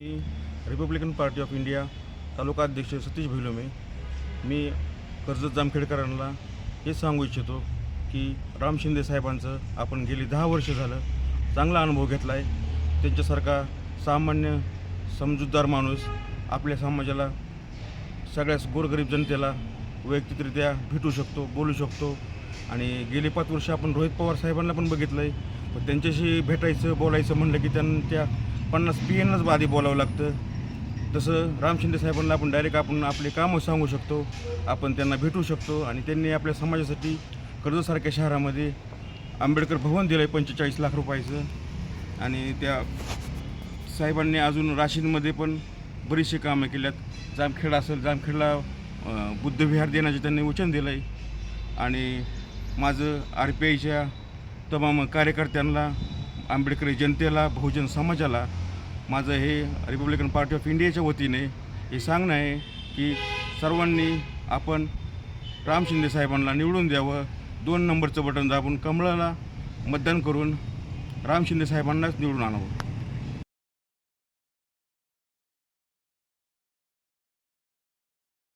Me Republican Party of India taluka अध्यक्ष सतीश भिलोमे मी कर्जत जामखेडकरांना हे सांगू इच्छितो की राम शिंदे साहेबांचं आपण गेली दहा वर्ष झालं चांगला अनुभव घेतला आहे त्यांच्यासारखा सामान्य समजूतदार माणूस आपल्या समाजाला सगळ्याच गोरगरीब जनतेला वैयक्तिकरित्या भेटू शकतो बोलू शकतो. आणि गेली पाच वर्ष आपण रोहित पवार साहेबांना पण बघितलं आहे त्यांच्याशी भेटायचं बोलायचं म्हणलं की त्यांच्या पन्नास पी एनच आधी बोलावं लागतं. तसं राम शिंदे साहेबांना आपण डायरेक्ट आपण आपले कामं सांगू शकतो. आपण त्यांना भेटू शकतो आणि त्यांनी आपल्या समाजासाठी कर्जसारख्या शहरामध्ये आंबेडकर भवन दिलं आहे पंचेचाळीस लाख रुपयाचं. आणि त्या साहेबांनी अजून राशींमध्ये पण बरीचशी कामं केल्यात. जामखेड असेल जामखेडला बुद्धविहार देण्याचे त्यांनी वचन दिलं आहे आणि माझं आर पी आयच्या तमाम कार्यकर्त्यांना आंबेडकरी जनतेला बहुजन समाजाला माझं हे रिपब्लिकन पार्टी ऑफ इंडियाच्या वतीने हे सांगणं आहे की सर्वांनी आपण राम शिंदे साहेबांना निवडून द्यावं. दोन नंबरचं बटन दाबून कमळाला मतदान करून राम शिंदे साहेबांनाच निवडून आणावं.